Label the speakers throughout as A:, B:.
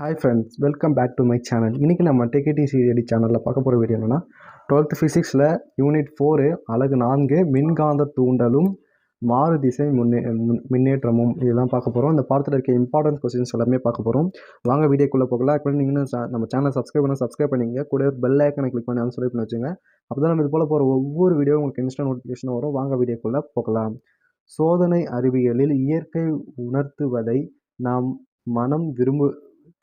A: Hi friends welcome back to my channel இன்றைக்கி நம்ம டெக்கேடி CD சேனலில் பார்க்க போகிற வீடியோ என்னென்னா டுவெல்த் ஃபிசிக்ஸில் யூனிட் ஃபோரு அழகு நான்கு மின்காந்த தூண்டலும் மாறு திசை முன்னே முன்- முன்னேற்றமும் இதெல்லாம் பார்க்க போகிறோம் இந்த பாடத்தில் இருக்க இம்பார்ட்டன்ட் கொஸ்டின்ஸ் எல்லாமே பார்க்க போகிறோம் வாங்க வீடியோக்குள்ளே போகலாம். இப்போ நீங்கள் ச- நம்ம சேனல் சப்ஸ்கிரைப் பண்ண சப்ஸ்கிரைப் பண்ணிங்க கூட பெல் ஐக்கனை கிளிக் பண்ணி சொல்லி பண்ணி வச்சுங்க அப்போ தான் நம்ம இது போல் போகிற ஒவ்வொரு வீடியோ உங்களுக்கு இன்ஸ்டா நோட்டிஃபிகேஷன் வரும். வாங்க வீடியோக்குள்ளே போகலாம். சோதனை அறிவியலில் இயற்கை உணர்த்துவதை நாம் மனம் விரும்பு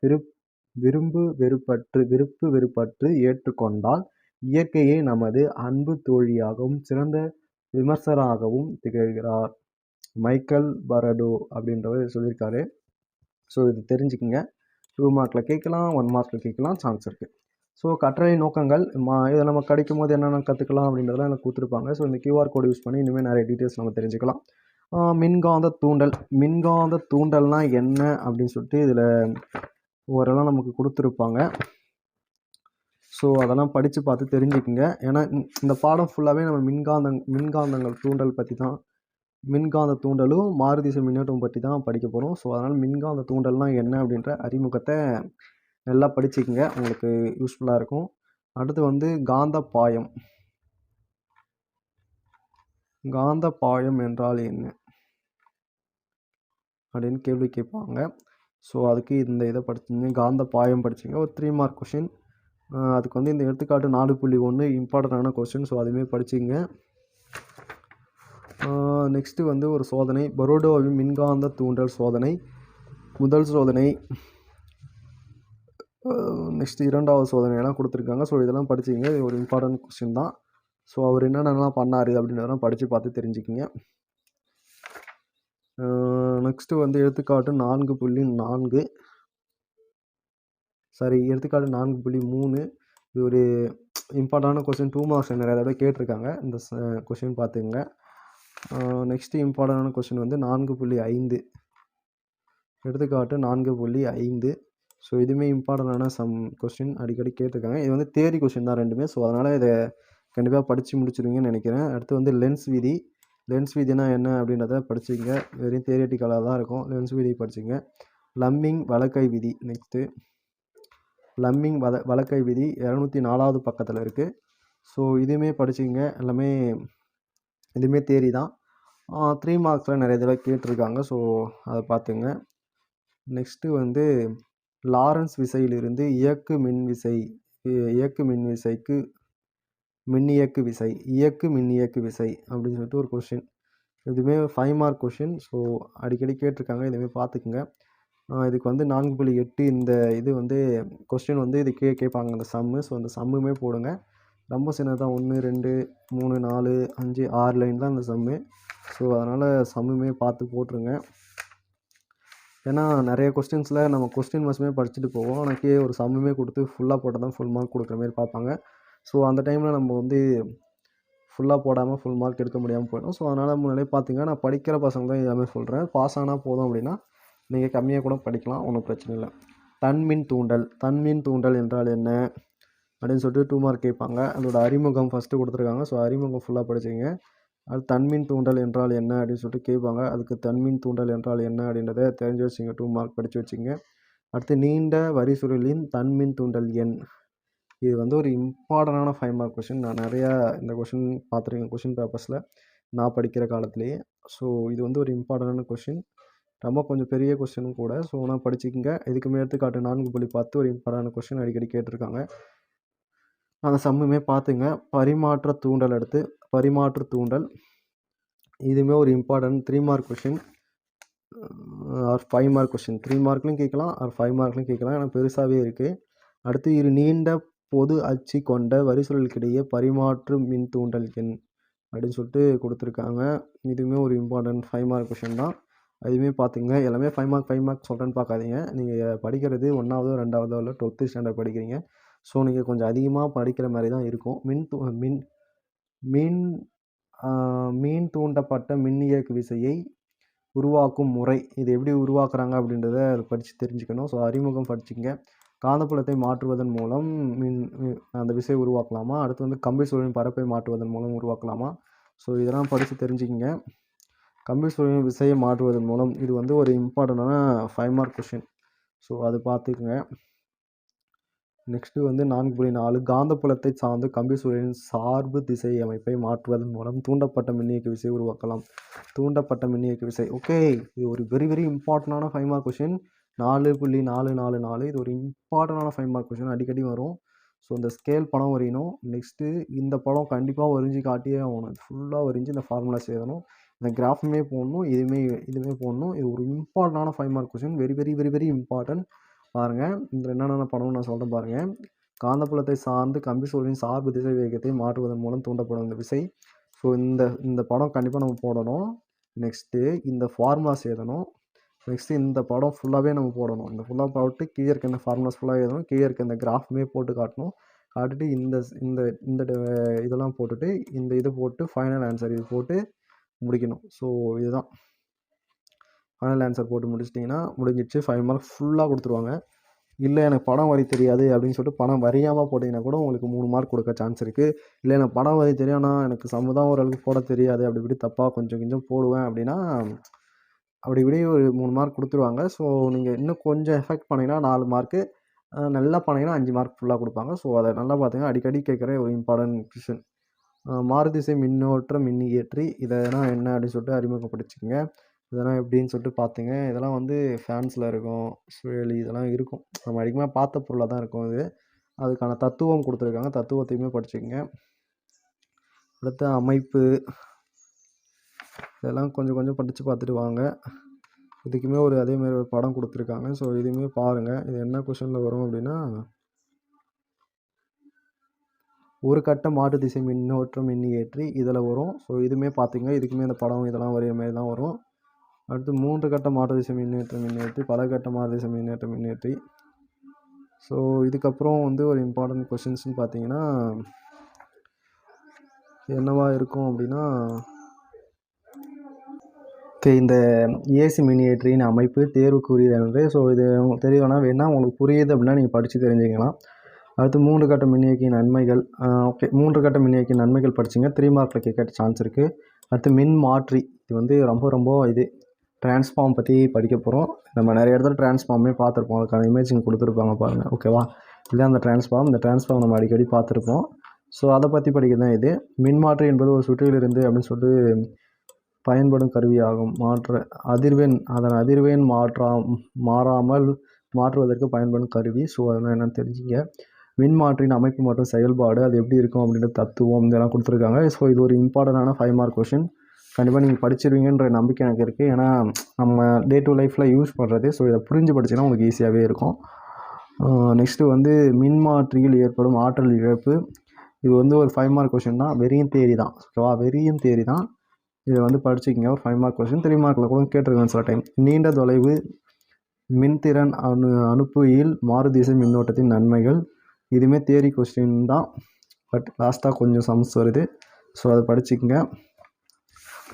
A: விருப் விரும்பு வெறுப்பற்று விருப்பு வெறுப்பற்று ஏற்றுக்கொண்டால் இயற்கையே நமது அன்பு தோழியாகவும் சிறந்த விமர்சராகவும் திகழ்கிறார். மைக்கேல் பரடோ அப்படின்றவர் சொல்லியிருக்காரு. ஸோ இது தெரிஞ்சுக்குங்க. டூ மார்க்கில் கேட்கலாம் ஒன் மார்க்கில் கேட்கலாம் சான்ஸ் இருக்குது ஸோ கற்றலை நோக்கங்கள் மா இதை நம்ம கிடைக்கும் போது என்னென்ன கற்றுக்கலாம் அப்படின்றதெல்லாம் எனக்கு கொடுத்துருப்பாங்க. ஸோ இந்த கியூஆர் கோடு யூஸ் பண்ணி இனிமேல் நிறைய டீட்டெயில்ஸ் நம்ம தெரிஞ்சுக்கலாம். மின்காந்த தூண்டல். மின்காந்த தூண்டல்னால் என்ன அப்படின்னு சொல்லிட்டு இதில் ஓரெல்லாம் நமக்கு கொடுத்துருப்பாங்க. ஸோ அதெல்லாம் படித்து பார்த்து தெரிஞ்சுக்குங்க. ஏன்னா இந்த- பாடம் ஃபுல்லாகவே நம்ம மின்காந்தங் மின்காந்தங்கள் தூண்டல் பற்றி தான் மின்காந்த தூண்டலும் மாறுதிசை மின்னோட்டம் பற்றி தான் படிக்க போகிறோம் ஸோ அதனால் மின்காந்த தூண்டல்னால் என்ன அப்படின்ற அறிமுகத்தை நல்லா படிச்சுக்கோங்க. உங்களுக்கு யூஸ்ஃபுல்லாக இருக்கும். அடுத்து வந்து காந்த பாயம் காந்த பாயம் என்றால் என்ன? அப்படின்னு கேள்வி கேட்பாங்க. ஸோ அதுக்கு இந்த இதை படிச்சிங்க காந்த பாயம் படிச்சிங்க ஒரு த்ரீ மார்க் கொஷின் அதுக்கு வந்து இந்த எடுத்துக்காட்டு நாலு புள்ளி ஒன்று இம்பார்ட்டண்டான கொஷின் ஸோ அதுவுமே படிச்சிங்க நெக்ஸ்ட்டு வந்து ஒரு சோதனை. பரோடோவின் மின்காந்த தூண்டல் சோதனை. முதல் சோதனை. நெக்ஸ்ட் இரண்டாவது சோதனையெல்லாம் கொடுத்துருக்காங்க. ஸோ இதெல்லாம் படிச்சிங்க இது ஒரு இம்பார்ட்டன்ட் கொஸ்டின் தான். ஸோ அவர் என்னென்னலாம் பண்ணார் அப்படின்றதெல்லாம் படித்து பார்த்து தெரிஞ்சுக்கிங்க. நெக்ஸ்ட்டு வந்து எடுத்துக்காட்டு நான்கு புள்ளி நான்கு. சாரி எடுத்துக்காட்டு நான்கு புள்ளி மூணு. இது ஒரு இம்பார்ட்டண்டான கொஸ்டின் டூ மார்க்ஸ் நிறைய தடவை கேட்டிருக்காங்க. இந்த கொஸ்டின் பார்த்துங்க நெக்ஸ்ட்டு இம்பார்ட்டண்டான கொஸ்டின் வந்து நான்கு புள்ளி ஐந்து. எடுத்துக்காட்டு நான்கு புள்ளி ஐந்து. ஸோ இதுவுமே இம்பார்ட்டண்டான சம் கொஸ்டின் அடிக்கடி கேட்டிருக்காங்க. இது வந்து தேரி கொஸ்டின் தான் ரெண்டுமே. ஸோ அதனால் இதை கண்டிப்பாக படித்து முடிச்சிருவீங்கன்னு நினைக்கிறேன். அடுத்து வந்து லென்ஸ் விதி. லென்ஸ் விதினா என்ன அப்படின்றத படிச்சுங்க வெறும் தியரிட்டிக்கலாக தான் இருக்கும். லென்ஸ் விதி படிச்சுங்க லம்மிங் வலக்கை விதி நெக்ஸ்ட்டு லம்மிங் வத வலக்கை விதி இரநூத்தி நாலாவது பக்கத்தில் இருக்குது ஸோ இதுவுமே படிச்சுங்க எல்லாமே இதுவுமே தேரி தான். த்ரீ மார்க்ஸில் நிறைய தடவை கேட்டிருக்காங்க. ஸோ அதை பார்த்துங்க. நெக்ஸ்ட்டு வந்து லாரன்ஸ் விசையிலிருந்து இயக்கு மின் விசை இயக்கு மின் விசைக்கு மின்னியக்கு விசை இயக்கு மின்னியக்கு விசை அப்படின்னு சொல்லிட்டு ஒரு கொஷின் இதுவுமே ஃபைவ் மார்க் கொஷின் ஸோ அடிக்கடி கேட்டிருக்காங்க. இதுவுமே பார்த்துக்குங்க. இதுக்கு வந்து நான்கு புள்ளி எட்டு இந்த இது வந்து கொஸ்டின் வந்து இது கே கேட்பாங்க. அந்த சம்மு ஸோ அந்த சம்முமே போடுங்க. ரொம்ப சின்னதாக ஒன்று ரெண்டு மூணு நாலு அஞ்சு ஆறு லைன் தான் அந்த சம்மு ஸோ அதனால் சம்முமே பார்த்து போட்டுருங்க. ஏன்னா நிறைய கொஸ்டின்ஸில் நம்ம கொஸ்டின் மஸ்மே படிச்சுட்டு போவோம். ஆனால் கீழே ஒரு சம்முமே கொடுத்து ஃபுல்லாக போட்டால் தான் ஃபுல் மார்க் கொடுக்குற மாதிரி பார்ப்பாங்க. ஸோ அந்த டைமில் நம்ம வந்து ஃபுல்லாக போடாமல் ஃபுல் மார்க் எடுக்க முடியாமல் போயிடும். ஸோ அதனால் முன்னாடியே பார்த்தீங்கன்னா நான் படிக்கிற பசங்க தான் எல்லாமே சொல்கிறேன் பாஸ் ஆனால் போதும் அப்படின்னா நீங்கள் கம்மியாக கூட படிக்கலாம். ஒன்றும் பிரச்சனை இல்லை. தன்மின் தூண்டல். தன்மின் தூண்டல் என்றால் என்ன? அப்படின்னு சொல்லிட்டு டூ மார்க் கேட்பாங்க. அதோட அறிமுகம் ஃபஸ்ட்டு கொடுத்துருக்காங்க. ஸோ அறிமுகம் ஃபுல்லாக படிச்சிங்க அது தன்மின் தூண்டல் என்றால் என்ன? அப்படின்னு சொல்லிட்டு கேட்பாங்க. அதுக்கு தன்மின் தூண்டல் என்றால் என்ன? அப்படின்றத தெரிஞ்சு வச்சுங்க டூ மார்க் படித்து வச்சுங்க அடுத்து நீண்ட வரிசுருளின் தன்மின் தூண்டல் எண். இது வந்து ஒரு இம்பார்ட்டண்டான ஃபைவ் மார்க் கொஷின் நான் நிறையா இந்த கொஷின் பார்த்துருக்கேன். கொஷின் பேப்பர்ஸில் நான் படிக்கிற காலத்துலேயே. ஸோ இது வந்து ஒரு இம்பார்ட்டண்டான கொஷின் ரொம்ப கொஞ்சம் பெரிய கொஸ்டினும் கூட. ஸோ நான் படிச்சுக்கங்க. இதுக்குமே எடுத்துக்காட்டு நான்கு புள்ளி பார்த்து ஒரு இம்பார்ட்டண்டான கொஷின் அடிக்கடி கேட்டிருக்காங்க. அந்த சம்முமே பார்த்துங்க. பரிமாற்ற தூண்டல் எடுத்து பரிமாற்று தூண்டல். இதுவுமே ஒரு important three mark question or five mark question three மார்க்லையும் கேட்கலாம். ஆர் ஃபைவ் மார்க்லையும் கேட்கலாம். ஏன்னா பெருசாகவே இருக்குது அடுத்து இரு நீண்ட பொது அச்சு கொண்ட வரிசொல்களுக்கிடையே பரிமாற்று மின் தூண்டல் எண் அப்படின்னு சொல்லிட்டு கொடுத்துருக்காங்க. இதுவுமே ஒரு இம்பார்ட்டன்ட் ஃபைவ் மார்க் கொஷின் தான். அதுவுமே பார்த்துங்க எல்லாமே ஃபைவ் மார்க் ஃபைவ் மார்க் சொல்கிறேன்னு பார்க்காதீங்க நீங்கள் படிக்கிறது ஒன்றாவதோ ரெண்டாவதோ இல்லை டுவெல்த்து ஸ்டாண்டர்ட் படிக்கிறீங்க. ஸோ நீங்கள் கொஞ்சம் அதிகமாக படிக்கிற மாதிரி தான் இருக்கும். மின் தூ மின் மின் மீன் தூண்டப்பட்ட மின்னியக்கு விசையை உருவாக்கும் முறை. இது எப்படி உருவாக்குறாங்க அப்படின்றத படித்து தெரிஞ்சுக்கணும். ஸோ அறிமுகம் படிச்சுங்க காந்தப்புலத்தை மாற்றுவதன் மூலம் மின் அந்த விசையை உருவாக்கலாமா? அடுத்து வந்து கம்பி சூழலின் பரப்பை மாற்றுவதன் மூலம் உருவாக்கலாமா? ஸோ இதெல்லாம் படித்து தெரிஞ்சுக்கிங்க. கம்பி சூழலின் விசையை மாற்றுவதன் மூலம் இது வந்து ஒரு இம்பார்ட்டண்டான ஃபைவ் மார்க் கொஷின் ஸோ அது பார்த்துக்குங்க. நெக்ஸ்ட்டு வந்து நான்கு புள்ளி நாலு. காந்தப்புலத்தை சார்ந்து கம்பி சுழலின் சார்பு திசை அமைப்பை மாற்றுவதன் மூலம் தூண்டப்பட்ட மின்னியக்கு விசை உருவாக்கலாம். தூண்டப்பட்ட மின்னியக்கு விசை. ஓகே இது ஒரு வெரி வெரி இம்பார்ட்டண்டான ஃபைவ் மார்க் கொஷின் நாலு புள்ளி நாலு நாலு நாலு. இது ஒரு இம்பார்ட்டண்டான ஃபைவ் மார்க் கொஷின் அடிக்கடி வரும். ஸோ இந்த ஸ்கேல் படம் வரையணும் நெக்ஸ்ட்டு இந்த படம் கண்டிப்பாக வரைஞ்சி காட்டியே ஆகணும். ஃபுல்லாக வரைஞ்சி இந்த ஃபார்முலாஸ் எழுதணும் இந்த கிராஃபுமே போடணும். இதுவுமே இதுவுமே போடணும். இது ஒரு இம்பார்ட்டண்டான five mark question very very very very important பாருங்கள் இதில் என்னென்ன படம்னு நான் சொல்கிறேன் பாருங்கள் காந்தப்புலத்தை சார்ந்து கம்பி சூழலின் சார்பு திசை வேகத்தை மாற்றுவதன் மூலம் தூண்டப்படும் இந்த விசை. ஸோ இந்த இந்த படம் கண்டிப்பாக நம்ம போடணும். நெக்ஸ்ட்டு இந்த ஃபார்முலாஸ் எழுதணும் நெக்ஸ்ட்டு இந்த படம் ஃபுல்லாகவே நம்ம போடணும். இந்த ஃபுல்லாக போட்டு கீழே இருக்க இந்த ஃபார்முலாஸ் ஃபுல்லாக எழுதணும். கீழே இருக்க இந்த கிராஃப்மே போட்டு காட்டணும். காட்டிட்டு இந்த இந்த இந்த ட- இதெல்லாம் போட்டுட்டு இந்த இது போட்டு ஃபைனல் ஆன்சர் இது போட்டு முடிக்கணும். ஸோ இதுதான். ஃபைனல் ஆன்சர் போட்டு முடிச்சிட்டிங்கன்னா முடிஞ்சிடுச்சு. ஃபைவ் மார்க் ஃபுல்லாக கொடுத்துருவாங்க. இல்லை எனக்கு படம் வரி தெரியாது அப்படின்னு சொல்லிட்டு படம் வரியாமல் போட்டிங்கன்னா கூட உங்களுக்கு மூணு மார்க் கொடுக்க சான்ஸ் இருக்குது இல்லை எனக்கு படம் வரி தெரியும் ஆனால் எனக்கு சமுதாயம் ஓரளவுக்கு போட தெரியாது. அப்படி இப்படி தப்பாக கொஞ்சம் கொஞ்சம் போடுவேன் அப்படின்னா அப்படி இப்படி ஒரு மூணு மார்க் கொடுத்துருவாங்க. ஸோ நீங்கள் இன்னும் கொஞ்சம் எஃபெக்ட் பண்ணிங்கன்னா நாலு மார்க்கு நல்லா பண்ணிங்கன்னா அஞ்சு மார்க் ஃபுல்லாக கொடுப்பாங்க. ஸோ அதை நல்லா பார்த்தீங்கன்னா அடிக்கடி கேட்குற ஒரு இம்பார்ட்டன்ட் கொஷின் மாறுதிசை மின்னோட்ட மின்னியற்றி இதெல்லாம் என்ன அப்படின்னு சொல்லிட்டு அறிமுகப்படுத்திக்கங்க. இதெல்லாம் எப்படின்னு சொல்லிட்டு பார்த்தீங்க இதெல்லாம் வந்து ஃபேன்ஸில் இருக்கும். சுழலி இதெல்லாம் இருக்கும். நம்ம அதிகமாக பார்த்த பொருளாக தான் இருக்கும் இது. அதுக்கான தத்துவம் கொடுத்துருக்காங்க. தத்துவத்தையுமே படிச்சுக்கோங்க. அடுத்த அமைப்பு. இதெல்லாம் கொஞ்சம் கொஞ்சம் படித்து பார்த்துட்டு வாங்க. இதுக்குமே ஒரு அதே மாதிரி ஒரு படம் கொடுத்துருக்காங்க. ஸோ இதையுமே பாருங்கள் இது என்ன கொஷனில் வரும் அப்படின்னா ஒரு கட்ட மாட்டு திசை மின்னோட்டம் மின்னியேற்றி இதில் வரும். ஸோ இதுவுமே பார்த்திங்க இதுக்குமே இந்த படம் இதெல்லாம் வரைய மாதிரி தான் வரும். அடுத்து மூன்று கட்ட மாட்டு திசை மின்னேற்றம் மின்னேற்றி பல கட்ட மாட்டு திசை மின்னேற்றம் மின்னேற்றி ஸோ இதுக்கப்புறம் வந்து ஒரு இம்பார்ட்டன்ட் கொஷின்ஸ்னு பார்த்தீங்கன்னா என்னவாக இருக்கும் அப்படின்னா ஓகே இந்த ஏசி மினியேட்டரின் அமைப்பு தேர்வுக்குரியது ஸோ இது உங்களுக்கு தெரியணும்னா வேணால் உங்களுக்கு புரியுது அப்படின்னா நீங்கள் படித்து தெரிஞ்சுக்கலாம். அடுத்து மூன்று கட்ட மின்னியக்கியின் நன்மைகள் ஓகே மூன்று கட்ட மின்னியக்கியின் நன்மைகள் படிச்சிங்க. த்ரீ மார்க்கில் கேட்க சான்ஸ் இருக்குது அடுத்து மின் மாற்றி இது வந்து ரொம்ப ரொம்ப இது டிரான்ஸ்ஃபார்ம் பற்றி படிக்க போகிறோம் நம்ம நிறைய இடத்துல டிரான்ஸ்ஃபார்மே பார்த்துருப்போம். அதுக்கான இமேஜிங் கொடுத்துருப்பாங்க பாருங்கள் ஓகேவா இதுதான் அந்த டிரான்ஸ்ஃபார்ம் இந்த டிரான்ஸ்ஃபார்ம் நம்ம அடிக்கடி பார்த்துருப்போம். ஸோ அதை பற்றி படிக்க தான் இது. மின்மாற்றி என்பது ஒரு சுற்றிலிருந்து அப்படின்னு சொல்லிட்டு பயன்படும் கருவியாகும். மாற்ற அதிர்வெண் அதன் அதிர்வெண் மாற்றா மாறாமல் மாற்றுவதற்கு பயன்படும் கருவி ஸோ அதெல்லாம் என்னென்னு தெரிஞ்சுங்க. மின்மாற்றியின் அமைப்பு மற்றும் செயல்பாடு அது எப்படி இருக்கும் அப்படின்ற தத்துவம் இதெல்லாம் கொடுத்துருக்காங்க. ஸோ இது ஒரு இம்பார்ட்டண்டான ஃபைவ் மார்க் கொஷின் கண்டிப்பாக நீங்கள் படிச்சிருவீங்கன்ற நம்பிக்கை எனக்கு இருக்குது ஏன்னா நம்ம டே டு லைஃப்பில் யூஸ் பண்ணுறது ஸோ இதை புரிஞ்சு படிச்சிங்கன்னா உங்களுக்கு ஈஸியாகவே இருக்கும். நெக்ஸ்ட்டு வந்து மின்மாற்றியில் ஏற்படும் ஆற்றல் இழப்பு. இது வந்து ஒரு ஃபைவ் மார்க் கொஷின் தான். வெறியும் தேரி தான் ஓகேவா வெறியும் தேரி தான் இதை வந்து படிச்சுக்கிங்க. ஒரு ஃபைவ் மார்க் கொஸ்டின் த்ரீ மார்க்கில் கூட கேட்டிருக்கேன் சில டைம் நீண்ட தொலைவு மின்திறன் அனு அனுப்புகையில் மாறுதிசை மின்னோட்டத்தின் நன்மைகள். இதுவுமே தேரி கொஸ்டின் தான். பட் லாஸ்ட்டாக கொஞ்சம் சம்ஸ் வருது. ஸோ அதை படிச்சுக்கோங்க.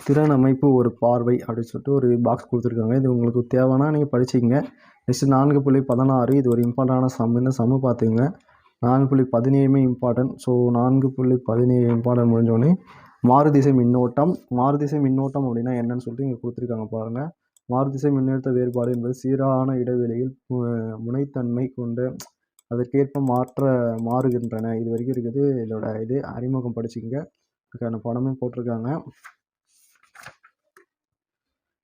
A: திறன் அமைப்பு ஒரு பார்வை அப்படின்னு சொல்லிட்டு ஒரு பாக்ஸ் கொடுத்துருக்காங்க. இது உங்களுக்கு தேவைன்னா நீங்கள் படிச்சுக்கங்க. நெக்ஸ்ட் நான்கு புள்ளி பதினாறு இது ஒரு இம்பார்ட்டண்டான சம் இந்த சம்மு பார்த்துங்க நான்கு புள்ளி பதினேழுமே இம்பார்ட்டன்ட் ஸோ நான்கு புள்ளி பதினேழு இம்பார்ட்டன்ட் முடிஞ்சோடனே மாறுதிசை மின்னோட்டம். மாறுதிசை மின்னோட்டம் அப்படின்னா என்னன்னு சொல்லிட்டு இங்கே கொடுத்துருக்காங்க பாருங்கள் மாறுதிசை மின்னழுத்த வேறுபாடு என்பது சீரான இடைவெளியில் மு- முனைத்தன்மை கொண்டு அதற்கேற்ப மாற்ற மாறுகின்றன. இது வரைக்கும் இருக்குது. இதோட இது அறிமுகம் படிச்சுக்கங்க. அதுக்கான படமும் போட்டிருக்காங்க.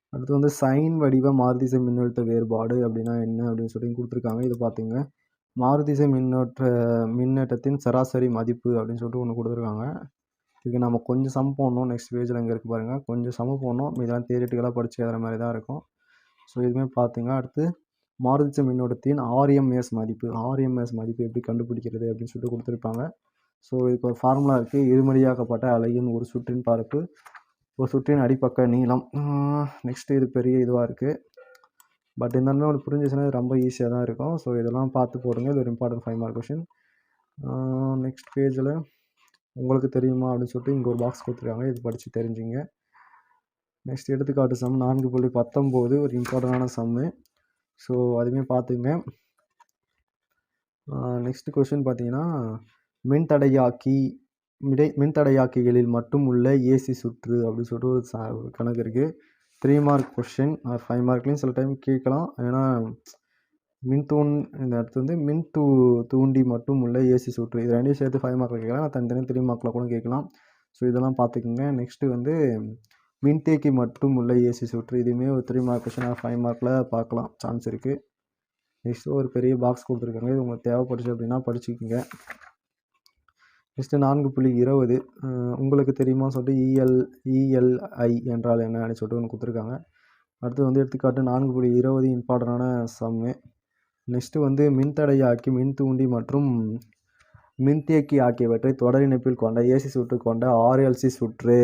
A: அடுத்து வந்து சைன் வடிவ மாறுதிசை மின்னழுத்த வேறுபாடு அப்படின்னா என்ன அப்படின்னு சொல்லி கொடுத்துருக்காங்க. இது பார்த்துங்க. மாறுதிசை மின்னோட்ட மின்னேற்றத்தின் சராசரி மதிப்பு அப்படின்னு சொல்லிட்டு ஒன்று கொடுத்துருக்காங்க. இதுக்கு நம்ம கொஞ்சம் சம் போடணும். நெக்ஸ்ட் பேஜில் இங்கே இருக்குது பாருங்கள் கொஞ்சம் சம போடணும். இதெல்லாம் தியரிட்டிக்கலாக படித்து எழுதுற மாதிரி தான் இருக்கும். ஸோ இதுவுமே பார்த்துங்க அடுத்து மாறுதிச்ச மின்னோட்டத்தின் ஆர்எம்எஸ் மதிப்பு. ஆர்எம்எஸ் மதிப்பு எப்படி கண்டுபிடிக்கிறது அப்படின்னு சொல்லிட்டு கொடுத்துருப்பாங்க. ஸோ இதுக்கு ஒரு ஃபார்முலா இருக்குது இருமடியாக்கப்பட்ட அலையின் ஒரு சுற்றின் பரப்பு ஒரு சுற்றின் அடிப்பக்க நீளம். நெக்ஸ்ட்டு இது பெரிய இதுவாக இருக்குது பட் இருந்தாலுமே உங்களுக்கு புரிஞ்சிச்சுன்னா இது ரொம்ப ஈஸியாக தான் இருக்கும். ஸோ இதெல்லாம் பார்த்து போடுங்க. இது ஒரு important five mark question next பேஜில் உங்களுக்கு தெரியுமா அப்படின்னு சொல்லிட்டு இங்கே ஒரு பாக்ஸ் கொடுத்துருக்காங்க. இது படித்து தெரிஞ்சுங்க. நெக்ஸ்ட் எடுத்துக்காட்டு சம் நான்கு புள்ளி பத்தொம்போது ஒரு இம்பார்ட்டண்டான சம்மு ஸோ அதுவுமே பார்த்துங்க. நெக்ஸ்ட் கொஷின் பார்த்தீங்கன்னா மின்தடையாக்கி மிடை மின்தடையாக்கிகளில் மட்டும் உள்ள ஏசி சுற்று அப்படின்னு சொல்லிட்டு ஒரு கணக்கு இருக்குது three mark question or five மார்க்லேயும் சில டைம் கேட்கலாம். ஏன்னா மின்தூண் இந்த அடுத்து வந்து மின் தூ தூண்டி மட்டும் உள்ள ஏசி சுற்று. இது ரெண்டையும் சேர்த்து ஃபைவ் மார்க்கில் கேட்கலாம். நான் தனித்தனி த்ரீ மார்க்கில் கூட கேட்கலாம். ஸோ இதெல்லாம் பார்த்துக்குங்க. நெக்ஸ்ட்டு வந்து மின்தேக்கி மட்டும் உள்ள ஏசி சுற்று. இதுவுமே ஒரு த்ரீ மார்க் கொஷின் ஃபைவ் மார்க்கில் பார்க்கலாம். சான்ஸ் இருக்குது நெக்ஸ்ட்டு ஒரு பெரிய பாக்ஸ் கொடுத்துருக்காங்க. இது உங்களுக்கு தேவைப்படுச்சு அப்படின்னா படிச்சுக்கோங்க. நெக்ஸ்ட்டு நான்கு புள்ளி இருபது. உங்களுக்கு தெரியுமா சொல்லிட்டு இஎல் இஎல்ஐ என்றால் என்ன சொல்லிட்டு ஒன்று கொடுத்துருக்காங்க. அடுத்து வந்து எடுத்துக்காட்டு நான்கு புள்ளி இருபது இம்பார்ட்டண்டான சம்மு நெக்ஸ்ட்டு வந்து மின்தடையாக்கி மின் தூண்டி மற்றும் மின்தேக்கி ஆகியவற்றை தொடர் இணைப்பில் கொண்ட ஏசி சுற்று கொண்ட ஆர்எல்சி சுற்று.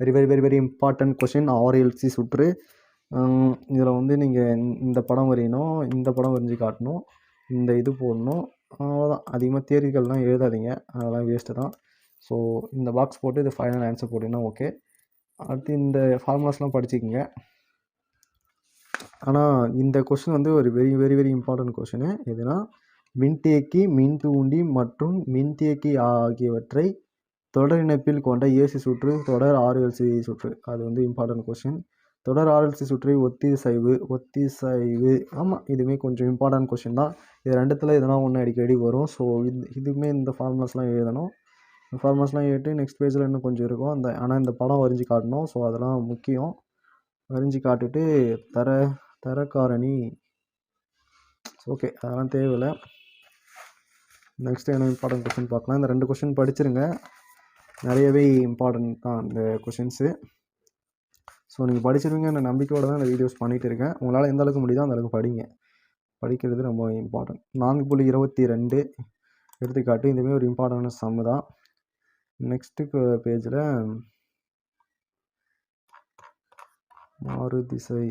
A: Very very very very important question RLC சுற்று. இதில் வந்து நீங்கள் இந்த படம் வரையணும் இந்த படம் வரைஞ்சி காட்டணும் இந்த இது போடணும் அவ்வளோதான் அதிகமாக தியரிகள்லாம் எழுதாதீங்க. அதெல்லாம் வேஸ்ட்டு தான். ஸோ இந்த பாக்ஸ் போட்டு இது ஃபைனல் ஆன்சர் போட்டிங்கன்னா ஓகே அடுத்து இந்த ஃபார்முலாஸ்லாம் படிச்சுக்கோங்க. ஆனால் இந்த கொஷின் வந்து ஒரு very very very important question எதுனா மின்தேக்கி மின் தூண்டி மற்றும் மின்தேக்கி ஆகியவற்றை தொடர் இணைப்பில் கொண்ட ஏசி சுற்று தொடர் ஆர்எல்சி சுற்று. அது வந்து இம்பார்ட்டன்ட் கொஷின் தொடர் ஆர்எல்சி சுற்றி ஒத்திசைவு ஒத்திசைவு. ஆமாம் இதுவுமே கொஞ்சம் இம்பார்ட்டன்ட் கொஷின் தான். இது ரெண்டுத்தில் எதனா ஒன்று அடிக்கடி வரும். ஸோ இது இதுவுமே இந்த ஃபார்முலாஸ்லாம் எழுதணும். இந்த ஃபார்முலாஸ்லாம் எழுதிட்டு நெக்ஸ்ட் பேஜில் இன்னும் கொஞ்சம் இருக்கும். அந்த ஆனால் இந்த படம் வரைஞ்சி காட்டணும். ஸோ அதெல்லாம் முக்கியம். வரைஞ்சி காட்டிட்டு தர தரக்காரணி. ஓகே அதெல்லாம் தேவையில்லை. நெக்ஸ்ட்டு என்ன இம்பார்ட்டன்ட் கொஷின் பார்க்கலாம். இந்த ரெண்டு கொஷின் படிச்சிருங்க. நிறையவே இம்பார்ட்டன்ட் தான் இந்த கொஷின்ஸு ஸோ நீங்கள் படிச்சிருவீங்கன்ற நம்பிக்கையோடு தான் இந்த வீடியோஸ் பண்ணிகிட்டு இருக்கேன். உங்களால் எந்த அளவுக்கு முடியுதோ அந்த அளவுக்கு படிங்க. படிக்கிறது ரொம்ப இம்பார்ட்டன்ட் நான்கு புள்ளி இருபத்தி ரெண்டு எடுத்துக்காட்டு. இதுவுமே ஒரு இம்பார்ட்டன்டான சம்மு தான். நெக்ஸ்ட்டு பேஜில் மாறு திசை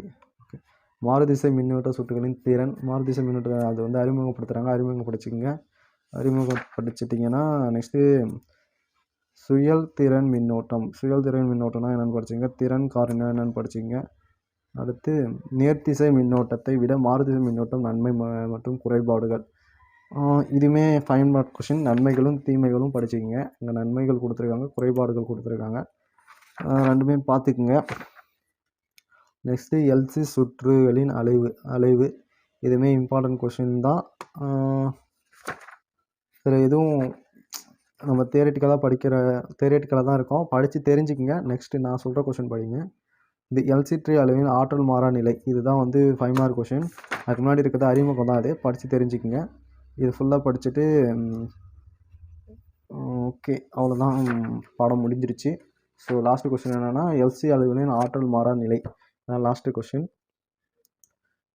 A: மாறுதிசை மின்னோட்ட சுற்றுகளின் திறன். மாறுதிசை மின்னோட்ட அது வந்து அறிமுகப்படுத்துகிறாங்க அறிமுகப்படுத்திக்கங்க. அறிமுகப்படுத்திட்டிங்கன்னா நெக்ஸ்ட்டு சுயல் திறன் மின்னோட்டம். சுயல் திறன் மின்னோட்டம்னா என்னென்னு படிச்சிங்க திறன் காரணம் என்னென்னு படிச்சிங்க அடுத்து நேர்த்திசை மின்னோட்டத்தை விட மாறுதிசை மின்னோட்டம் நன்மை மற்றும் குறைபாடுகள். இதுவுமே ஃபைன் மார்க் கொஷின் நன்மைகளும் தீமைகளும் படிச்சுக்கோங்க. இங்கே நன்மைகள் கொடுத்துருக்காங்க குறைபாடுகள் கொடுத்துருக்காங்க. ரெண்டுமே பார்த்துக்குங்க. நெக்ஸ்ட்டு எல்சி சுற்றுகளின் அலைவு அலைவு. இதுவுமே இம்பார்ட்டன்ட் கொஷின் தான். இதில் எதுவும் நம்ம தியரட்டிக்கலாக படிக்கிற தியரட்டிக்கலாக தான் இருக்கும். படித்து தெரிஞ்சுக்கங்க. நெக்ஸ்ட்டு நான் சொல்கிற கொஷின் படிங்க. இது எல்சிட்ரி அளவின் ஆற்றல் மாறா நிலை. இதுதான் வந்து ஃபைவ் மார்க் கொஷின் அதுக்கு முன்னாடி இருக்கிறது அறிமுகம் தான் அது. படித்து தெரிஞ்சுக்கங்க. இது ஃபுல்லாக படிச்சுட்டு ஓகே. அவ்வளோதான் பாடம் முடிஞ்சிருச்சு. ஸோ லாஸ்ட் கொஷின் என்னென்னா எல்சி அளவின் ஆற்றல் மாறா நிலை. அதான் லாஸ்ட்டு கொஷின்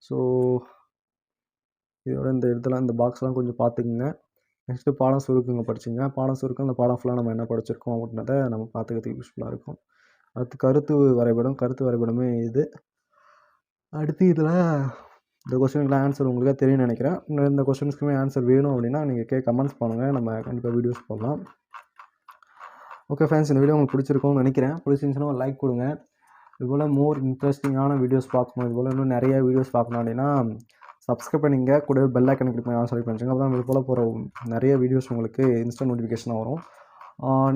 A: ஸோ இதோட இந்த இடத்துல இந்த பாக்ஸ்லாம் கொஞ்சம் பார்த்துக்குங்க. நெக்ஸ்ட்டு பாடம் சுருக்குங்க படிச்சுங்க. பாடம் சுருக்கம் அந்த பாடம் ஃபுல்லாக நம்ம என்ன படிச்சிருக்கோம் அப்படின்றத நம்ம பார்த்துக்கிறதுக்கு யூஸ்ஃபுல்லாக இருக்கும். அடுத்து கருத்து வரைபடம். கருத்து வரைபடமே இது. அடுத்து இதில் இந்த கொஸ்டினுக்குலாம் ஆன்சர் உங்களுக்கே தெரியும்னு நினைக்கிறேன். இந்த கொஸ்டின்ஸ்க்குமே ஆன்சர் வேணும் அப்படின்னா நீங்கள் கே கமெண்ட்ஸ் பண்ணுங்கள் நம்ம கண்டிப்பாக வீடியோஸ் போடலாம். ஓகே ஃப்ரெண்ட்ஸ் இந்த வீடியோ உங்களுக்கு பிடிச்சிருக்கும்னு நினைக்கிறேன். பிடிச்சிருந்துச்சுன்னா ஒரு லைக் கொடுங்க. இதுபோல் மோர் இன்ட்ரெஸ்டிங்கான வீடியோஸ் பார்க்கணும். இதுபோல் இன்னும் நிறைய வீடியோஸ் பார்க்கணும் அப்படின்னா சப்ஸ்கிரைப் பண்ணிங்க கூட பெல் ஐக்கன் கிளிக் பண்ணி ஆன் பண்ணிச்சுங்க அப்போ தான் இது போல் போகிற நிறைய வீடியோஸ் உங்களுக்கு இன்ஸ்டன்ட் நோட்டிஃபிகேஷனாக வரும்.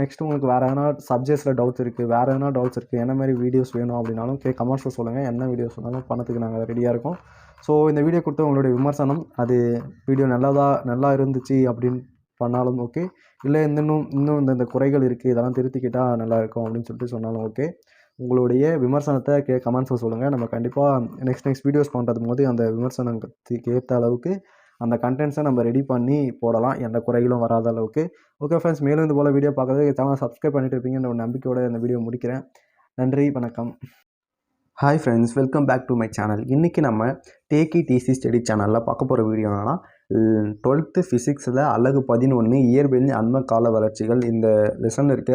A: நெக்ஸ்ட் உங்களுக்கு வேறு எதனா சப்ஜெக்ட்ஸில் டவுட்ஸ் இருக்குது வேறு எதனா டவுட்ஸ் இருக்குது என்ன மாதிரி வீடியோஸ் வேணும் அப்படின்னாலும் கே கமெண்ட்ஸில் சொல்லுங்கள் என்ன வீடியோஸ் வேணாலும் பண்ணதுக்கு நாங்கள் ரெடியாக இருக்கோம். ஸோ இந்த வீடியோ கொடுத்த உங்களுடைய விமர்சனம் அது வீடியோ நல்லதாக நல்லா இருந்துச்சு அப்படின்னு பண்ணாலும் ஓகே இல்லை இன்னும் இன்னும் இந்த இந்த குறைகள் இருக்குது இதெல்லாம் திருத்திக்கிட்டால் நல்லாயிருக்கும் அப்படின்னு சொல்லிட்டு சொன்னாலும் ஓகே உங்களுடைய விமர்சனத்தை கே கமெண்ட்ஸில் சொல்லுங்கள் நம்ம கண்டிப்பாக நெக்ஸ்ட் நெக்ஸ்ட் வீடியோஸ் பண்ணுறது போது அந்த விமர்சனத்துக்கு ஏற்ற அளவுக்கு அந்த கண்டென்ட்ஸை நம்ம ரெடி பண்ணி போடலாம். எந்த குறைகளும் வராத அளவுக்கு. ஓகே ஃப்ரெண்ட்ஸ் மேலும் இது போல் வீடியோ பார்க்குறதுக்கு சேனல் சப்ஸ்கிரைப் பண்ணிட்டு இருப்பீங்கன்ற ஒரு நம்பிக்கையோட இந்த வீடியோ முடிக்கிறேன். நன்றி வணக்கம்.
B: Hi friends welcome back to my channel இன்றைக்கி நம்ம டேக்கி டிசி ஸ்டடி சேனலில் பார்க்க போகிற வீடியோ என்னென்னா டுவெல்த்து ஃபிசிக்ஸில் அழகு பதினொன்று இயற்பியலின் அண்ம கால வளர்ச்சிகள். இந்த லெசன் இருக்க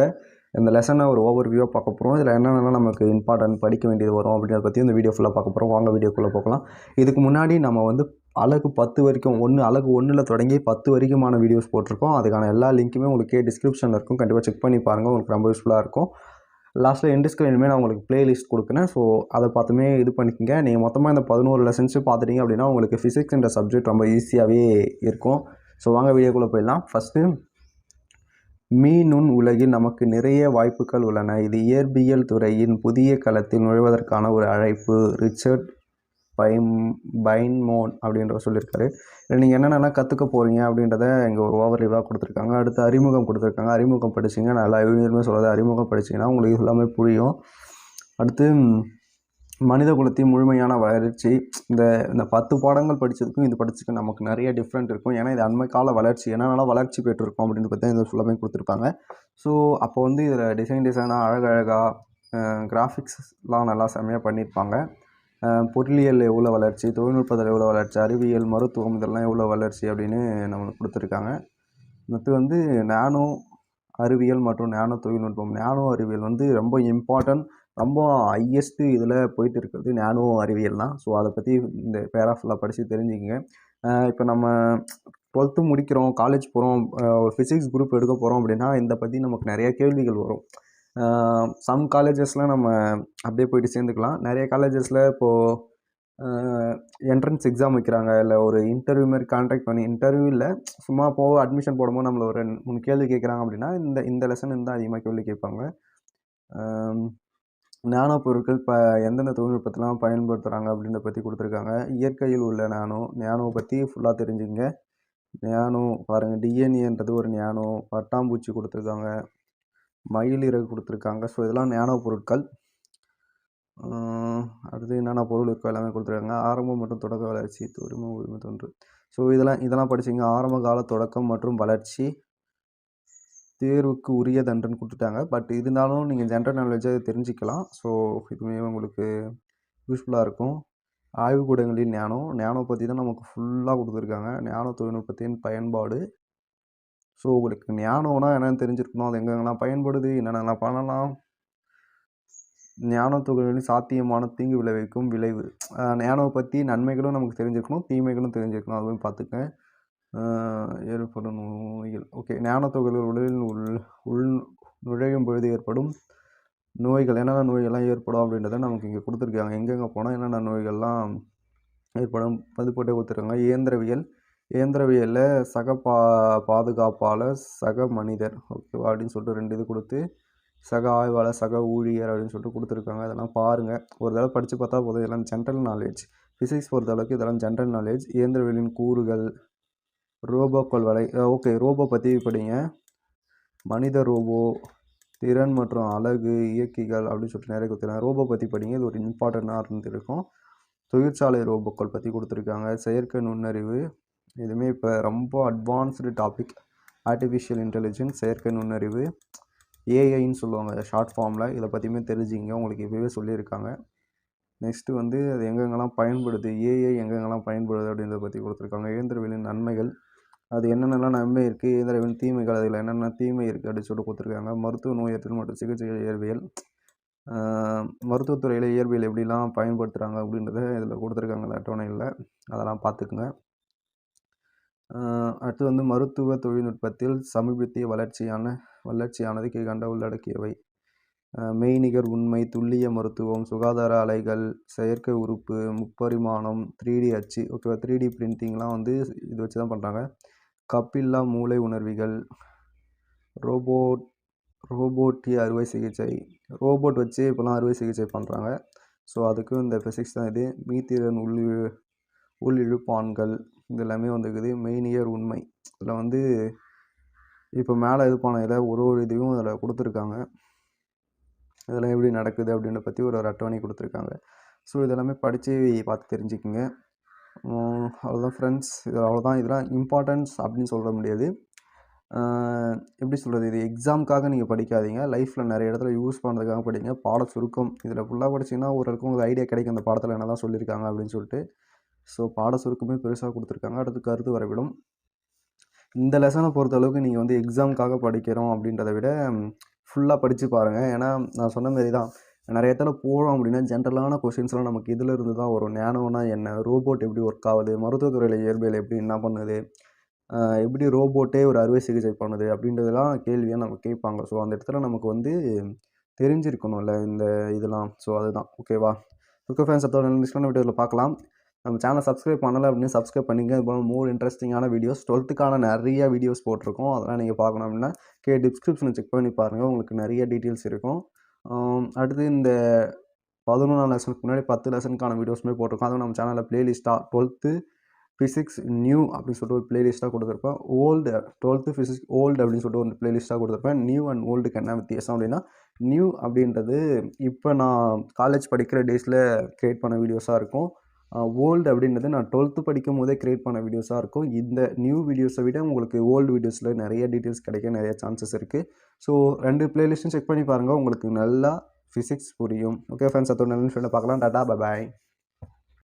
B: இந்த லெசனை ஒரு ஓவர் வியூவாக பார்க்க போகிறோம் இதில் என்னென்ன நமக்கு இம்பார்ட்டன்ட் படிக்க வேண்டியது வரும் அப்படின்றத பற்றி இந்த வீடியோ ஃபுல்லாக பார்க்க போகிறோம் வாங்க வீடியோக்குள்ளே போகலாம். இதுக்கு முன்னாடி நம்ம வந்து அழகு பத்து வரைக்கும் ஒன்று அழகு ஒன்றில் தொடங்கி பத்து வரைக்குமான வீடியோஸ் போட்டிருக்கோம். அதுக்கான எல்லா லிங்க்குமே உங்களுக்கு டிஸ்கிரிப்ஷனில் இருக்கும். கண்டிப்பாக செக் பண்ணி பாருங்கள் உங்களுக்கு ரொம்ப யூஸ்ஃபுல்லாக இருக்கும். லாஸ்ட்டில் எண்டு ஸ்க்ரீனுமே நான் உங்களுக்கு பிளேலிஸ்ட் கொடுக்குறேன். ஸோ அதை பார்த்துமே இது பண்ணிக்கோங்க. நீங்கள் மொத்தமாக இந்த பதினோரு லெசன்ஸு பார்த்துட்டீங்க அப்படின்னா உங்களுக்கு ஃபிசிக்ஸ்ன்ற சப்ஜெக்ட் ரொம்ப ஈஸியாகவே இருக்கும். ஸோ வாங்க வீடியோக்குள்ளே போயிடலாம். ஃபஸ்ட்டு மீனுண் உலகில் நமக்கு நிறைய வாய்ப்புகள் உள்ளன. இது இயற்பியல் துறையின் புதிய களத்தில் நுழைவதற்கான ஒரு அழைப்பு. ரிச்சர்ட் பைம் பைன்மோன் அப்படின்ற சொல்லியிருக்காரு. இல்லை நீங்கள் என்னென்னலாம் கற்றுக்க போகிறீங்க அப்படின்றத இங்கே ஒரு ஓவர்வியூவாக கொடுத்துருக்காங்க. அடுத்து அறிமுகம் கொடுத்துருக்காங்க. அறிமுகம் படிச்சிங்க நல்லா யூனியருமே சொல்லாத அறிமுகம் படிச்சிங்கன்னா உங்களுக்கு இது எல்லாமே புரியும். அடுத்து மனித குலத்தின் முழுமையான வளர்ச்சி இந்த இந்த பத்து பாடங்கள் படித்ததுக்கும் இது படிச்சதுக்கும் நமக்கு நிறைய டிஃப்ரெண்ட் இருக்கும். ஏன்னா இது அண்மை கால வளர்ச்சி. என்னென்ன வளர்ச்சி பெற்றிருக்கும் அப்படின்னு பார்த்தா இந்த ஃபுல்லாமே கொடுத்துருப்பாங்க. ஸோ அப்போ வந்து இதில் டிசைன் டிசைனாக அழகழகாக கிராஃபிக்ஸ்லாம் நல்லா செம்மையாக பண்ணியிருப்பாங்க. பொருளியல் எவ்வளோ வளர்ச்சி தொழில்நுட்பத்தில் எவ்வளோ வளர்ச்சி அறிவியல் மருத்துவம் இதெல்லாம் எவ்வளோ வளர்ச்சி அப்படின்னு நம்மளுக்கு கொடுத்துருக்காங்க. மற்ற வந்து நானோ அறிவியல் மற்றும் நானோ தொழில்நுட்பம். நானோ அறிவியல் வந்து ரொம்ப இம்பார்ட்டன்ட் ரொம்ப ஹையஸ்ட்டு இதில் போயிட்டு இருக்கிறது நானோ அறிவியல் தான். ஸோ அதை பற்றி இந்த பேராஃபுல்லாக படித்து தெரிஞ்சுக்கங்க. இப்போ நம்ம டுவெல்த்து முடிக்கிறோம் காலேஜ் போகிறோம் ஒரு ஃபிசிக்ஸ் குரூப் எடுக்க போகிறோம் அப்படின்னா இந்த பற்றி நமக்கு நிறைய கேள்விகள் வரும். சம் காலேஜஸில் நம்ம அப்படியே போயிட்டு சேர்ந்துக்கலாம். நிறைய காலேஜஸில் இப்போது என்ட்ரன்ஸ் எக்ஸாம் வைக்கிறாங்க. இல்லை ஒரு இன்டர்வியூ மாதிரி கான்டாக்ட் பண்ணி இன்டர்வியூ இல்லை சும்மா போக அட்மிஷன் போடும்போது நம்மளை ஒரு ரெண்டு மூணு கேள்வி கேட்குறாங்க அப்படின்னா இந்த இந்த லெசன் இருந்தால் அதிகமாக கேள்வி கேட்பாங்க. நானோ பொருட்கள் இப்போ எந்தெந்த தொழில்நுட்பத்தெலாம் பயன்படுத்துகிறாங்க அப்படின்றத பற்றி கொடுத்துருக்காங்க. இயற்கையில் உள்ள நானோ நானோ பற்றி ஃபுல்லாக தெரிஞ்சுங்க நானோ பாருங்கள் டிஎன்ஏன்றது ஒரு நானோ பட்டாம்பூச்சி கொடுத்துருக்காங்க. மயில் இறகு கொடுத்துருக்காங்க. ஸோ இதெல்லாம் நானோ பொருட்கள். அடுத்து என்னென்ன பொருள் இருக்கோ எல்லாமே கொடுத்துருக்காங்க. ஆரம்பம் மற்றும் தொடக்க வளர்ச்சி உரிமை உரிமை தொன்று. ஸோ இதெல்லாம் இதெல்லாம் படிச்சிங்க. ஆரம்ப கால தொடக்கம் மற்றும் வளர்ச்சி தேர்வுக்கு உரியதன்றன்னு கொடுத்துட்டாங்க. பட் இருந்தாலும் நீங்கள் ஜென்ரல் நாலேஜை தெரிஞ்சுக்கலாம். ஸோ இதுவுமே உங்களுக்கு யூஸ்ஃபுல்லாக இருக்கும். ஆய்வுக்கூடங்களில் ஞானம் ஞானோ பற்றி தான் நமக்கு ஃபுல்லாக கொடுத்துருக்காங்க. ஞான தொழில்நுட்பத்தின் பயன்பாடு. ஸோ உங்களுக்கு ஞானம்னா என்னென்னு தெரிஞ்சிருக்கணும். அது எங்கெங்கெல்லாம் பயன்படுது என்னென்னலாம் பண்ணலாம். ஞான தொழில்களின் சாத்தியமான தீங்கு விளைவிக்கும் விளைவு. ஞானவை பற்றி நன்மைகளும் நமக்கு தெரிஞ்சிருக்கணும் தீமைகளும் தெரிஞ்சிருக்கணும். அதுவும் பார்த்துக்கேன் ஏற்படும் நோய்கள். ஓகே ஞான துகள்கள் உடலில் உள் உள் நுழையும் பொழுது ஏற்படும் நோய்கள். என்னென்ன நோய்கள்லாம் ஏற்படும் அப்படின்றத நமக்கு இங்கே கொடுத்துருக்காங்க. எங்கெங்கே போனால் என்னென்ன நோய்கள்லாம் ஏற்படும்? அது போட்டே கொடுத்துருக்காங்க. இயந்திரவியல். இயந்திரவியலில் சக பா பாதுகாப்பாளர் சக மனிதர். ஓகேவா அப்படின்னு சொல்லிட்டு ரெண்டு இது கொடுத்து சக ஆய்வாளர் சக ஊழியர் அப்படின்னு சொல்லிட்டு கொடுத்துருக்காங்க. அதெல்லாம் பாருங்கள் ஒரு தடவை படித்து பார்த்தா போதும். இதெல்லாம் ஜென்ரல் நாலேஜ் ஃபிசிக்ஸ் பொறுத்த அளவுக்கு இதெல்லாம் ஜென்ரல் நாலேஜ் இயந்திரவியலின் கூறுகள் ரோபோக்கள் வலை ஓகே ரோபோ பற்றி படிங்க. மனித ரோபோ திறன் மற்றும் அழகு இயக்கிகள் அப்படின்னு சொல்லிட்டு நிறைய கொடுத்துருக்காங்க. ரோபோ பற்றி படிங்க இது ஒரு இம்பார்ட்டண்ட்டாக இருந்திருக்கும். தொழிற்சாலை ரோபோக்கள் பற்றி கொடுத்துருக்காங்க. செயற்கை நுண்ணறிவு இதுவுமே இப்போ ரொம்ப அட்வான்ஸ்டு டாபிக் ஆர்டிஃபிஷியல் இன்டெலிஜென்ஸ் செயற்கை நுண்ணறிவு ஏஐன்னு சொல்லுவாங்க ஷார்ட் ஃபார்மில் இதை பற்றியுமே தெரிஞ்சுங்க உங்களுக்கு இப்போவே சொல்லியிருக்காங்க. நெக்ஸ்ட்டு வந்து அது எங்கெங்கெல்லாம் பயன்படுது ஏஐ எங்கெங்கெல்லாம் பயன்படுது அப்படின்றத பற்றி கொடுத்துருக்காங்க. இயந்திரவியலின் நன்மைகள் அது என்னென்னலாம் நன்மை இருக்குது இயந்திரவியலின் தீமைகள் அதில் என்னென்ன தீமை இருக்குது அப்படின்னு சொல்லிட்டு கொடுத்துருக்காங்க. மருத்துவ நோயற்றல் மற்றும் சிகிச்சை இயற்பியல் மருத்துவத்துறையில் இயற்பியல் எப்படிலாம் பயன்படுத்துகிறாங்க அப்படின்றத இதில் கொடுத்துருக்காங்க அந்த அட்டவணையில். அதெல்லாம் பார்த்துக்குங்க. அடுத்து வந்து மருத்துவ தொழில்நுட்பத்தில் சமீபத்திய வளர்ச்சியான வளர்ச்சியானது கீழ்கண்ட உள்ளடக்கியவை. மெய்நிகர் உண்மை துல்லிய மருத்துவம் சுகாதார அலைகள் செயற்கை உறுப்பு முப்பரிமாணம் த்ரீ டி அச்சு. ஓகேவா த்ரீ டி பிரிண்டிங்லாம் வந்து இது வச்சு தான் பண்ணுறாங்க கப்பில்லா மூளை உணர்விகள். ரோபோட் ரோபோட்டி அறுவை சிகிச்சை. ரோபோட் வச்சு இப்போலாம் அறுவை சிகிச்சை பண்ணுறாங்க ஸோ அதுக்கும் இந்த ஃபிசிக்ஸ் தான் இது. மீத்திறன் உள் உள் இழுப்பான்கள் இது எல்லாமே வந்துருக்குது மெய்நிகர் உண்மை. இதில் வந்து இப்போ மேலே இது பண்ண இதில் ஒரு ஒரு இதையும் அதில் கொடுத்துருக்காங்க. இதெல்லாம் எப்படி நடக்குது அப்படின்றத பற்றி ஒரு ஒரு அட்டவணை கொடுத்துருக்காங்க. ஸோ இதெல்லாமே படித்து பார்த்து தெரிஞ்சுக்குங்க. அவ்வளோதான் ஃப்ரெண்ட்ஸ் இது அவ்வளோதான். இதெல்லாம் இம்பார்ட்டன்ஸ் அப்படின்னு சொல்ல முடியாது. எப்படி சொல்கிறது இது எக்ஸாமுக்காக நீங்கள் படிக்காதீங்க. லைஃப்பில் நிறைய இடத்துல யூஸ் பண்ணுறதுக்காக படிங்க. பாட சுருக்கம். இதில் ஃபுல்லாக படிச்சிங்கன்னா ஓரளவுக்கு உங்களுக்கு ஐடியா கிடைக்கும். அந்த பாடத்தில் என்ன தான் சொல்லியிருக்காங்க அப்படின்னு சொல்லிட்டு. ஸோ பாட சுருக்கமே பெருசாக கொடுத்துருக்காங்க. அடுத்து கருத்து வரவிடும் இந்த லெசனை பொறுத்தளவுக்கு நீங்கள் வந்து எக்ஸாமுக்காக படிக்கிறோம் அப்படின்றத விட ஃபுல்லாக படித்து பாருங்கள் ஏன்னா நான் சொன்ன மாரி தான் நிறைய இடத்துல போகிறோம் அப்படின்னா ஜென்ரலான கொஷின்ஸ்லாம் நமக்கு இதில் இருந்து தான் வரும். ஞானம்னா என்ன? ரோபோட் எப்படி ஒர்க் ஆகுது? மருத்துவத்துறையில் இயற்பியல் எப்படி என்ன பண்ணுது? எப்படி ரோபோட்டே ஒரு அறுவை சிகிச்சை பண்ணுது? அப்படின்றதெல்லாம் கேள்வியாக நம்ம கேட்பாங்க. ஸோ அந்த இடத்துல நமக்கு வந்து தெரிஞ்சிருக்கணும்ல இந்த இதெல்லாம். ஸோ அதுதான். ஓகேவா ஓகே ஃபேன்ஸ் அதோட நெக்ஸ்டான வீடியோவில் பார்க்கலாம். நம்ம சேனல் சப்ஸ்கிரைப் பண்ணலை அப்படின்னு சப்ஸ்கிரைப் பண்ணிங்க இது மோர் இன்ட்ரெஸ்டிங்கான வீடியோஸ் டுவெல்த்துக்கான நிறைய வீடியோஸ் போட்டிருக்கோம். அதெல்லாம் நீங்கள் பார்க்கணும் அப்படின்னா கே டிஸ்கிரிப்ஷனை செக் பண்ணி பாருங்கள் உங்களுக்கு நிறைய டீட்டெயில்ஸ் இருக்கும். அடுத்து இந்த பதினொன்றாம் லெசனுக்கு முன்னாடி பத்து லெசனுக்கான வீடியோஸுமே போட்டிருக்கோம். அதுவும் நம்ம சேனலில் ப்ளேலிஸ்ட்டாக டுவெல்த்து ஃபிசிக்ஸ் நியூ அப்படின்னு சொல்லிட்டு ஒரு ப்ளேலிஸ்ட்டாக கொடுத்துருப்பேன் ஓல்டு டுவெல்த்து ஃபிசிக்ஸ் ஓல்டு அப்படின்னு சொல்லிட்டு ஒரு ப்ளேலிஸ்ட்டாக கொடுத்துருப்பேன். நியூ அண்ட் ஓல்டுக்கு என்ன வித்தியாசம் அப்படின்னா நியூ அப்படின்றது இப்போ நான் காலேஜ் படிக்கிற டேஸில் க்ரியேட் பண்ண வீடியோஸாக இருக்கும். ஓல்டு அப்படின்றது நான் டுவெல்த்து படிக்கும் போதே க்ரியேட் பண்ண வீடியோஸாக இருக்கும். இந்த நியூ வீடியோஸை விட உங்களுக்கு ஓல்டு வீடியோஸில் நிறைய டீட்டெயில்ஸ் கிடைக்க நிறைய சான்சஸ் இருக்குது ஸோ ரெண்டு பிளேலிஸ்ட்டும் செக் பண்ணி பாருங்கள் உங்களுக்கு நல்லா ஃபிசிக்ஸ் புரியும். ஓகே ஃப்ரெண்ட்ஸ் அதோட நல்ல ஃப்ரெண்டை பார்க்கலாம். டாட்டா பாய்